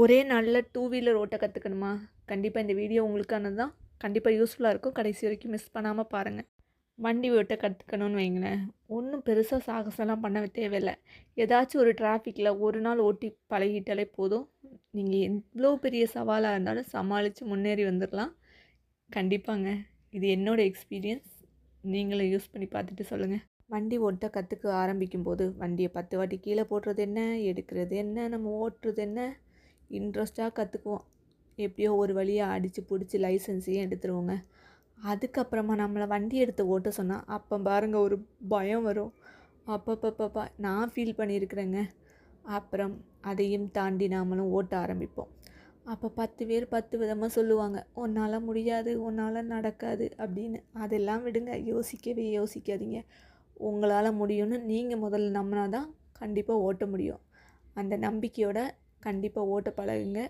ஒரே நாளில் two wheeler ஓட்ட கற்றுக்கணுமா கண்டிப்பாக இந்த வீடியோ உங்களுக்கானது தான் கண்டிப்பாக யூஸ்ஃபுல்லாக இருக்கும். கடைசி வரைக்கும் மிஸ் பண்ணாமல் பாருங்கள் வண்டி ஓட்ட கற்றுக்கணும்னு வைங்களேன். ஒன்றும் பெருசாக சாகசம்லாம் பண்ண தேவையில்லை. ஏதாச்சும் ஒரு டிராஃபிக்கில் ஒரு நாள் ஓட்டி பழகிட்டாலே போதும். நீங்கள் எவ்வளோ பெரிய சவாலாக இருந்தாலும் சமாளித்து முன்னேறி வந்துடலாம் கண்டிப்பாங்க. இது என்னோடய எக்ஸ்பீரியன்ஸ் நீங்களும் யூஸ் பண்ணி பார்த்துட்டு சொல்லுங்கள் வண்டி ஓட்ட கற்றுக்க ஆரம்பிக்கும் போது வண்டியை பத்து வாட்டி கீழே போடுறது என்ன? எடுக்கிறது என்ன? நம்ம ஓட்டுறது என்ன? இன்ட்ரெஸ்ட்டாக கற்றுக்குவோம். எப்படியோ ஒரு வழியாக அடித்து பிடிச்சி லைசன்ஸையும் எடுத்துருவோங்க. அதுக்கப்புறமா நம்மளை வண்டி எடுத்து ஓட்ட சொன்னால் அப்போ பாருங்க ஒரு பயம் வரும். அப்பப்பப்பப்பா நான் ஃபீல் பண்ணியிருக்கிறேங்க. அப்புறம் அதையும் தாண்டி நாமளும் ஓட்ட ஆரம்பிப்போம். அப்போ பத்து பேர் பத்து விதமாக சொல்லுவாங்க உன்னால் முடியாது உன்னால் நடக்காது அப்படின்னு. அதெல்லாம் விடுங்க யோசிக்கவே யோசிக்காதீங்க. உங்களால் முடியும்னு நீங்கள் முதல்ல நம்பினா தான் கண்டிப்பாக ஓட்ட முடியும். அந்த நம்பிக்கையோட கண்டிப்பாக ஓட்ட பழகுங்க.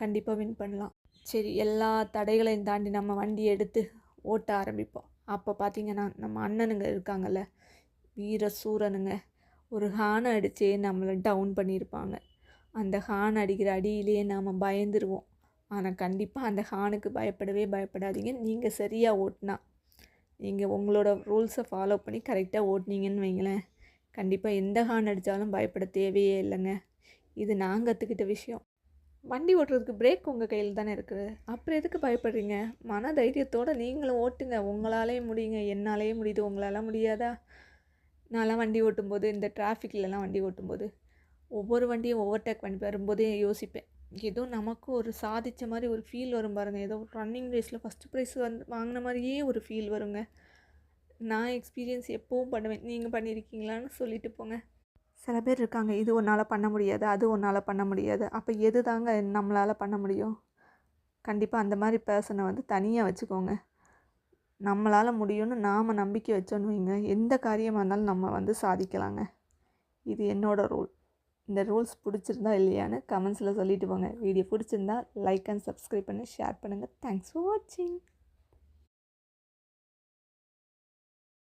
கண்டிப்பாக வின் பண்ணலாம். சரி எல்லா தடைகளையும் தாண்டி நம்ம வண்டி எடுத்து ஓட்ட ஆரம்பிப்போம். அப்போ பார்த்தீங்கன்னா நம்ம அண்ணனுங்க இருக்காங்கல்ல வீர சூரனுங்க. ஒரு ஹானை அடித்தே நம்மளை டவுன் பண்ணியிருப்பாங்க அந்த ஹான் அடிக்கிற அடியிலேயே நாம் பயந்துருவோம். ஆனால் கண்டிப்பாக அந்த ஹானுக்கு பயப்படவே பயப்படாதீங்க. நீங்கள் சரியாக ஓட்டினா நீங்கள் உங்களோட ரூல்ஸை ஃபாலோ பண்ணி கரெக்டாக ஓட்டினீங்கன்னு வைங்களேன். கண்டிப்பாக எந்த ஹான் அடித்தாலும் பயப்பட தேவையே இல்லைங்க. இது நான் கற்றுக்கிட்ட விஷயம். வண்டி ஓட்டுறதுக்கு பிரேக் உங்கள் கையில் தானே இருக்குது. அப்புறம் எதுக்கு பயப்படுறீங்க? மன தைரியத்தோடு நீங்களும் ஓட்டுங்க. உங்களாலே முடியுங்க. என்னாலேயே முடியுது. உங்களால் முடியாதா? நான்லாம் வண்டி ஓட்டும்போது இந்த டிராஃபிக்லலாம் வண்டி ஓட்டும்போது ஒவ்வொரு வண்டியும் ஓவர்டேக் பண்ணி வரும்போதே யோசிப்பேன். ஏதோ நமக்கும் ஒரு சாதித்த மாதிரி ஒரு ஃபீல் வரும் பாருங்கள் ஏதோ ரன்னிங் ரேஸில் ஃபஸ்ட்டு ப்ரைஸ் வந்து வாங்கின மாதிரியே ஒரு ஃபீல் வருங்க. நான் எக்ஸ்பீரியன்ஸ் எப்போவும் பண்ணுவேன். நீங்கள் பண்ணியிருக்கீங்களான்னு சொல்லிட்டு போங்க. சில பேர் இருக்காங்க இது ஒன்றால் பண்ண முடியாது அது ஒன்றால் பண்ண முடியாது. அப்போ எது தாங்க நம்மளால் பண்ண முடியும்? கண்டிப்பாக அந்த மாதிரி பர்சனை வந்து தனியாக வச்சுக்கோங்க. நம்மளால் முடியும்னு நாம் நம்பிக்கை வச்சோன்னு வைங்க. எந்த காரியமாக இருந்தாலும் நம்ம வந்து சாதிக்கலாங்க. இது என்னோடய ரூல் இந்த ரூல்ஸ் பிடிச்சிருந்தா இல்லையான்னு கமெண்ட்ஸில் சொல்லிட்டு போங்க. வீடியோ பிடிச்சிருந்தா லைக் அண்ட் சப்ஸ்கிரைப் பண்ணி ஷேர் பண்ணுங்கள் தேங்க்ஸ் ஃபார் வாட்சிங்